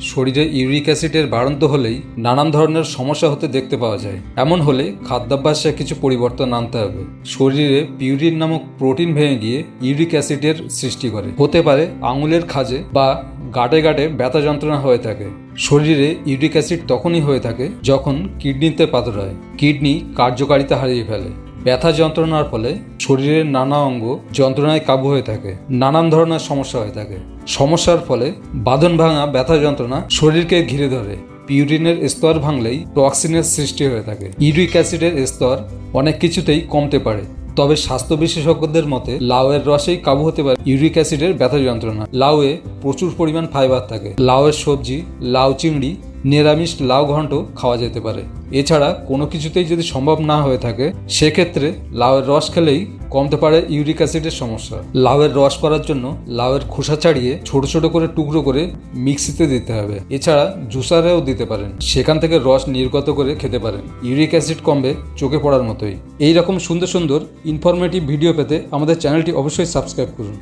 শরীরে ইউরিক অ্যাসিডের বাড়ন্ত হলেই নানান ধরনের সমস্যা হতে দেখতে পাওয়া যায়। এমন হলে খাদ্যাভ্যাসে কিছু পরিবর্তন আনতে হবে। শরীরে পিউরিন নামক প্রোটিন ভেঙে গিয়ে ইউরিক অ্যাসিডের সৃষ্টি করে। হতে পারে আঙুলের খাজে বা গাটে গাটে ব্যথা যন্ত্রণা হয়ে থাকে। শরীরে ইউরিক অ্যাসিড তখনই হয়ে থাকে যখন কিডনিতে পাথর হয়। কিডনি কার্যকারিতা হারিয়ে ফেলে। ব্যথা যন্ত্রণার ফলে শরীরের নানা অঙ্গ যন্ত্রণায় কাবু হয়ে থাকে, নানান ধরনের সমস্যা হয়ে থাকে। সমস্যার ফলে বাঁধন ভাঙা ব্যথা যন্ত্রণা শরীরকে ঘিরে ধরে। পিউরিনের স্তর ভাঙলেই টক্সিনের সৃষ্টি হয়ে থাকে। ইউরিক অ্যাসিডের স্তর অনেক কিছুতেই কমতে পারে। তবে স্বাস্থ্য বিশেষজ্ঞদের মতে, লাউয়ের রসেই কাবু হতে পারে ইউরিক অ্যাসিডের ব্যথা যন্ত্রণা। লাউয়ে প্রচুর পরিমাণ ফাইবার থাকে। লাউয়ের সবজি, লাউ চিংড়ি, নিরামিষ লাউ ঘন্ট খাওয়া যেতে পারে। এছাড়া কোনো কিছুতেই যদি সম্ভব না হয়ে থাকে, সেক্ষেত্রে লাউয়ের রস খেলেই কমতে পারে ইউরিক অ্যাসিডের সমস্যা। লাউয়ের রস করার জন্য লাউয়ের খোসা ছাড়িয়ে ছোট ছোট করে টুকরো করে মিক্সিতে দিতে হবে। এছাড়া জুসারেও দিতে পারেন। সেখান থেকে রস নির্গত করে খেতে পারেন। ইউরিক অ্যাসিড কমবে চোখে পড়ার মতোই। এই রকম সুন্দর সুন্দর ইনফরমেটিভ ভিডিও পেতে আমাদের চ্যানেলটি অবশ্যই সাবস্ক্রাইব করুন।